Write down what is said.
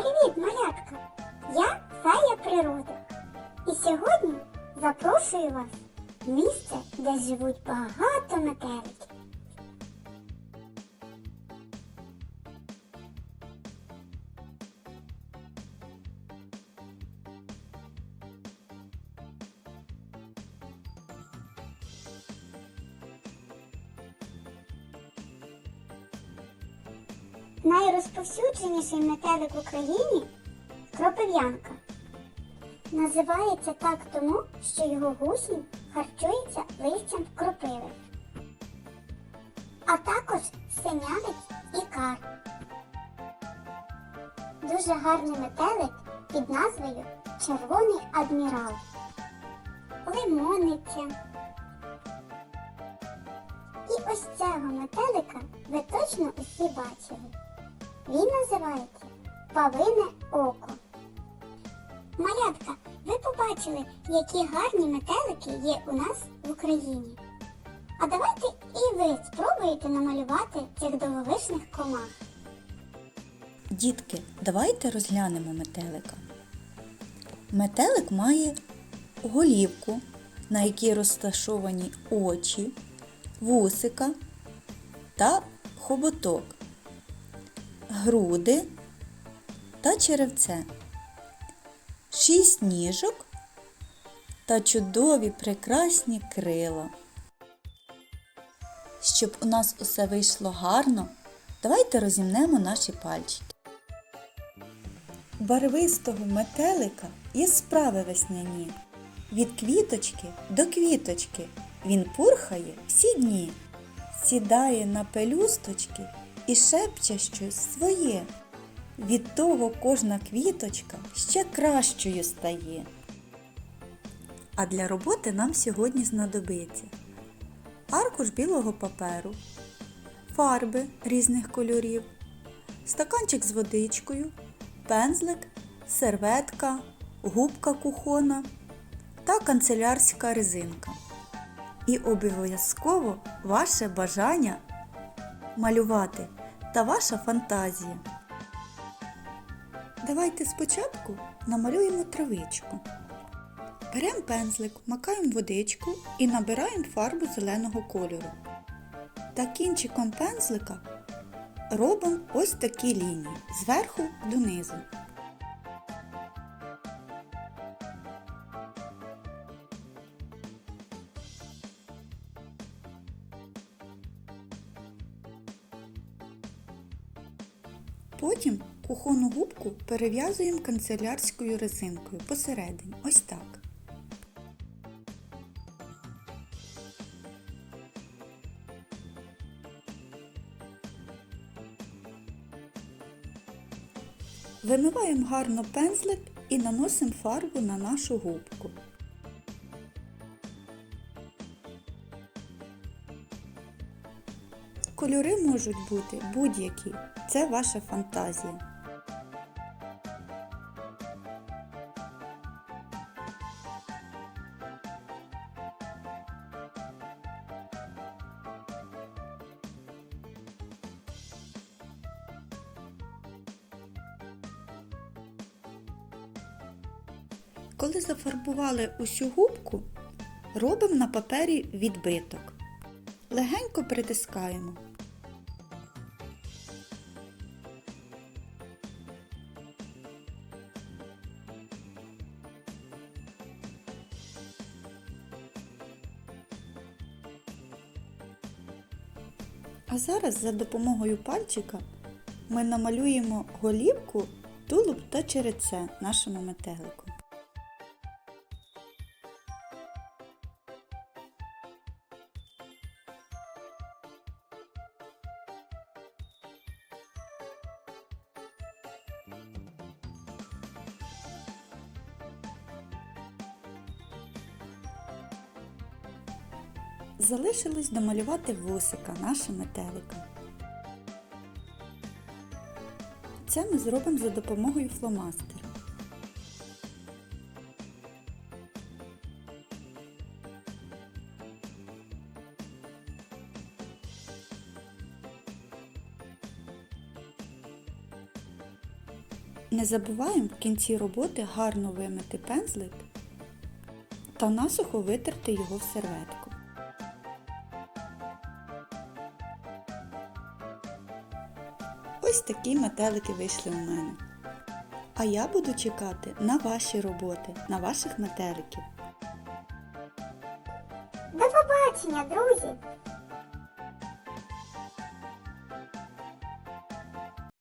Привіт, малятка! Я Фея природи. І сьогодні запрошую вас в місце, де живуть багато метеликів. Найрозповсюдженіший метелик в Україні кропив'янка. Називається так тому, що його гусінь харчується листям кропиви, а також синявець і кар. Дуже гарний метелик під назвою Червоний адмірал, лимониця. І ось цього метелика ви точно усі бачили. Він називається Павине око. Малятка, ви побачили, які гарні метелики є у нас в Україні. А давайте і ви спробуєте намалювати цих дивовижних комах. Дітки, давайте розглянемо метелика. Метелик має голівку, на якій розташовані очі, вусика та хоботок, груди та черевце, шість ніжок та чудові прекрасні крила. Щоб у нас усе вийшло гарно, давайте розімнемо наші пальчики. Барвистого метелика є справи весняні. Від квіточки до квіточки він пурхає всі дні, сідає на пелюсточки і шепче щось своє. Від того кожна квіточка ще кращою стає. А для роботи нам сьогодні знадобиться аркуш білого паперу, фарби різних кольорів, стаканчик з водичкою, пензлик, серветка, губка кухона та канцелярська резинка. І обов'язково ваше бажання малювати та ваша фантазія. Давайте спочатку намалюємо травичку. Беремо пензлик, макаємо водичку і набираємо фарбу зеленого кольору. Та кінчиком пензлика робимо ось такі лінії зверху донизу. Потім кухонну губку перев'язуємо канцелярською резинкою посередині. Ось так. Вимиваємо гарно пензлик і наносимо фарбу на нашу губку. Кольори можуть бути будь-які. Це ваша фантазія. Коли зафарбували усю губку, робимо на папері відбиток. Легенько притискаємо. А зараз за допомогою пальчика ми намалюємо голівку, тулуб та череце нашому метелику. Залишилось домалювати вусика нашим метеликом. Це ми зробимо за допомогою фломастера. Не забуваємо в кінці роботи гарно вимити пензлик та насухо витерти його в серветку. Ось такі метелики вийшли у мене. А я буду чекати на ваші роботи, на ваших метеликів. До побачення, друзі!